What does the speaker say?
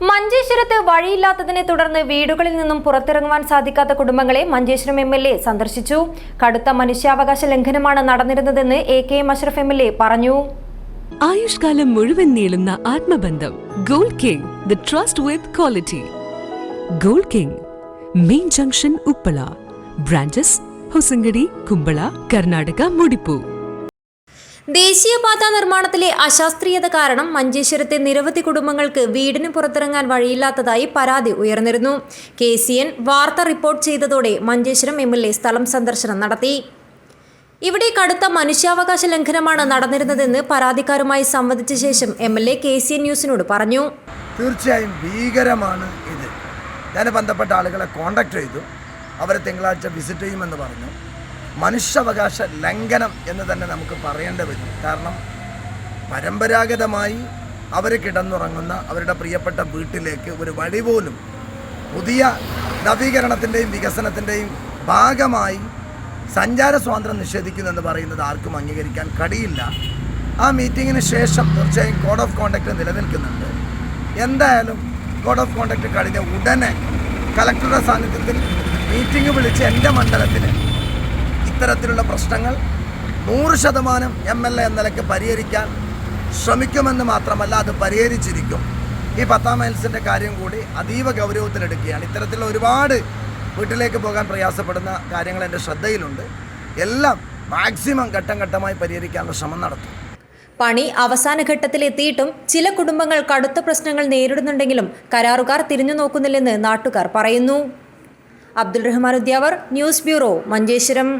മഞ്ചേശ്വരത്ത് വഴിയില്ലാത്തതിനെ തുടർന്ന് വീടുകളിൽ നിന്നും പുറത്തിറങ്ങുവാൻ സാധിക്കാത്ത കുടുംബങ്ങളെ മഞ്ചേശ്വരം എം എൽ എ സന്ദർശിച്ചു. കടുത്ത മനുഷ്യാവകാശ ലംഘനമാണ് നടന്നിരുന്നതെന്ന് A K M Ashraf M L A പറഞ്ഞു. ആയുഷ്കാലം മുഴുവൻ നീളുന്ന ആത്മബന്ധം Gold King the trust with quality. Gold King main junction Uppala branches Hosangadi Kumbla Karnataka Mudipu. ദേശീയപാത നിർമ്മാണത്തിലെ അശാസ്ത്രീയത കാരണം മഞ്ചേശ്വരത്തെ നിരവധി കുടുംബങ്ങൾക്ക് വീടിന് പുറത്തിറങ്ങാൻ വഴിയില്ലാത്തതായി പരാതി ഉയർന്നിരുന്നു. കെ സി എൻ വാർത്ത റിപ്പോർട്ട് ചെയ്തതോടെ മഞ്ചേശ്വരം എം എൽ എ സ്ഥലം സന്ദർശനം നടത്തി. ഇവിടെ കടുത്ത മനുഷ്യാവകാശ ലംഘനമാണ് നടന്നിരുന്നതെന്ന് പരാതിക്കാരുമായി സംവദിച്ച ശേഷം M L A K C N ന്യൂസിനോട് പറഞ്ഞു. തീർച്ചയായും ഭീകരമാണ് ഇത്. ഞാൻ ബന്ധപ്പെട്ട ആളുകളെ കോണ്ടാക്ട് ചെയ്തു. അവരെ തിങ്കളാഴ്ച വിസിറ്റ് ചെയ്യുമെന്ന് പറഞ്ഞു. മനുഷ്യാവകാശ ലംഘനം എന്ന് തന്നെ നമുക്ക് പറയേണ്ടി വരും. കാരണം പരമ്പരാഗതമായി അവർ കിടന്നുറങ്ങുന്ന അവരുടെ പ്രിയപ്പെട്ട വീട്ടിലേക്ക് ഒരു വഴി പോലും പുതിയ നവീകരണത്തിന്റെയും വികസനത്തിന്റെയും ഭാഗമായി സഞ്ചാര സ്വാതന്ത്ര്യം നിഷേധിക്കുന്നു എന്ന് പറയുന്നത് ആർക്കും അംഗീകരിക്കാൻ കഴിയില്ല. ആ മീറ്റിങ്ങിന് ശേഷം തീർച്ചയായും കോഡ് ഓഫ് കോണ്ടക്ട് നിലനിൽക്കുന്നുണ്ട്. എന്തായാലും കോഡ് ഓഫ് കോണ്ടക്ട് കഴിഞ്ഞ ഉടനെ കലക്ടറുടെ സാന്നിധ്യത്തിൽ മീറ്റിംഗ് വിളിച്ച് എന്റെ മണ്ഡലത്തിൽ ഇത്തരത്തിലുള്ള പ്രശ്നങ്ങൾ നൂറ് ശതമാനം എം എൽ എ എന്ന നിലയ്ക്ക് പരിഹരിക്കാൻ ശ്രമിക്കുമെന്ന് മാത്രമല്ല അത് പരിഹരിച്ചിരിക്കും. ഈ പത്താം മൈൽസിന്റെ കാര്യം കൂടി അതീവ ഗൗരവത്തിലെടുക്കുകയാണ്. ഇത്തരത്തിലുള്ള ഒരുപാട് വീട്ടിലേക്ക് പോകാൻ പ്രയാസപ്പെടുന്ന കാര്യങ്ങൾ എന്റെ ശ്രദ്ധയിലുണ്ട്. എല്ലാം മാക്സിമം ഘട്ടം ഘട്ടമായി പരിഹരിക്കാനുള്ള ശ്രമം നടത്തും. പണി അവസാന ഘട്ടത്തിലെത്തിയിട്ടും ചില കുടുംബങ്ങൾ കടുത്ത പ്രശ്നങ്ങൾ നേരിടുന്നുണ്ടെങ്കിലും കരാറുകാർ തിരിഞ്ഞു നോക്കുന്നില്ലെന്ന് നാട്ടുകാർ പറയുന്നു. Abdul Rahman Udyavar news bureau Manjeshwaram.